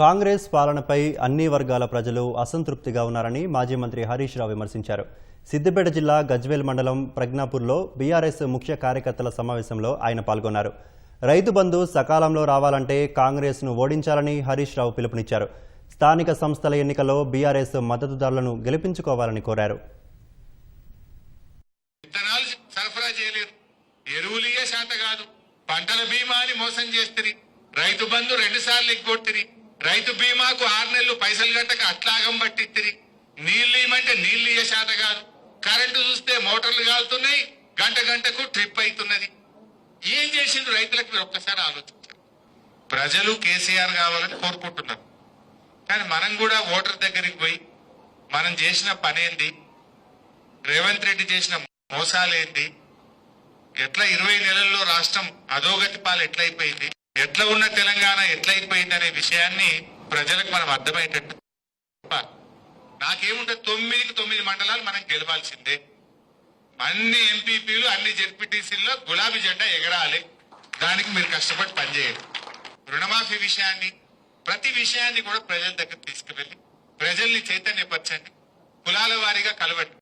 కాంగ్రెస్ పాలనపై అన్ని వర్గాల ప్రజలు అసంతృప్తిగా ఉన్నారని మాజీ మంత్రి హరీష్ రావు విమర్శించారు. సిద్దిపేట జిల్లా గజ్వేల్ మండలం ప్రజ్ఞాపూర్లో బీఆర్ఎస్ ముఖ్య కార్యకర్తల సమావేశంలో ఆయన పాల్గొన్నారు. రైతు బంధు సకాలంలో రావాలంటే కాంగ్రెస్ను ఓడించాలని హరీష్ రావు పిలుపునిచ్చారు. స్థానిక సంస్థల ఎన్నికల్లో బీఆర్ఎస్ మద్దతుదారులను గెలిపించుకోవాలని కోరారు. సరఫరా ఎరువులు శాత కాదు. పంటల మోసం చేస్తుంది రైతు బంధు రెండు సార్లు ఎగ్గొట్టిరి. రైతు బీమాకు ఆరు నెలలు పైసలు కట్టక అట్లాగం పట్టిత్తిరి. నీళ్ళు ఇవ్వమంటే నీళ్ళు ఇయ్య శాత కాదు. కరెంటు చూస్తే మోటార్లు కాలుతున్నాయి గంట గంటకు ట్రిప్ అవుతున్నది ఏం చేసిండు రైతులకు మీరు ఒక్కసారి ఆలోచించారు ప్రజలు కేసీఆర్ కావాలని కోరుకుంటున్నారు. కానీ మనం కూడా ఓటర్ దగ్గరికి పోయి మనం చేసిన పనేంది? రేవంత్ రెడ్డి చేసిన మోసాలేంది? ఎట్లా ఇరవై నెలల్లో రాష్ట్రం అధోగతి పాలు ఎట్లయిపోయింది ఎట్లా ఉన్న తెలంగాణ ఎట్లయిపోయిందనే విషయాన్ని ప్రజలకు మనం అర్థమయ్యేటట్టు నాకేముంటే తొమ్మిదికి తొమ్మిది మండలాలు మనం గెలవాల్సిందే. అన్ని ఎంపీపీలు అన్ని జెడ్పీటీసీల్లో గులాబీ జెండా ఎగరాలి. దానికి మీరు కష్టపడి పనిచేయండి. రుణమాఫీ విషయాన్ని ప్రతి విషయాన్ని కూడా ప్రజల దగ్గర తీసుకువెళ్ళి ప్రజల్ని చైతన్యపరచండి. కులాల వారీగా కలవండి.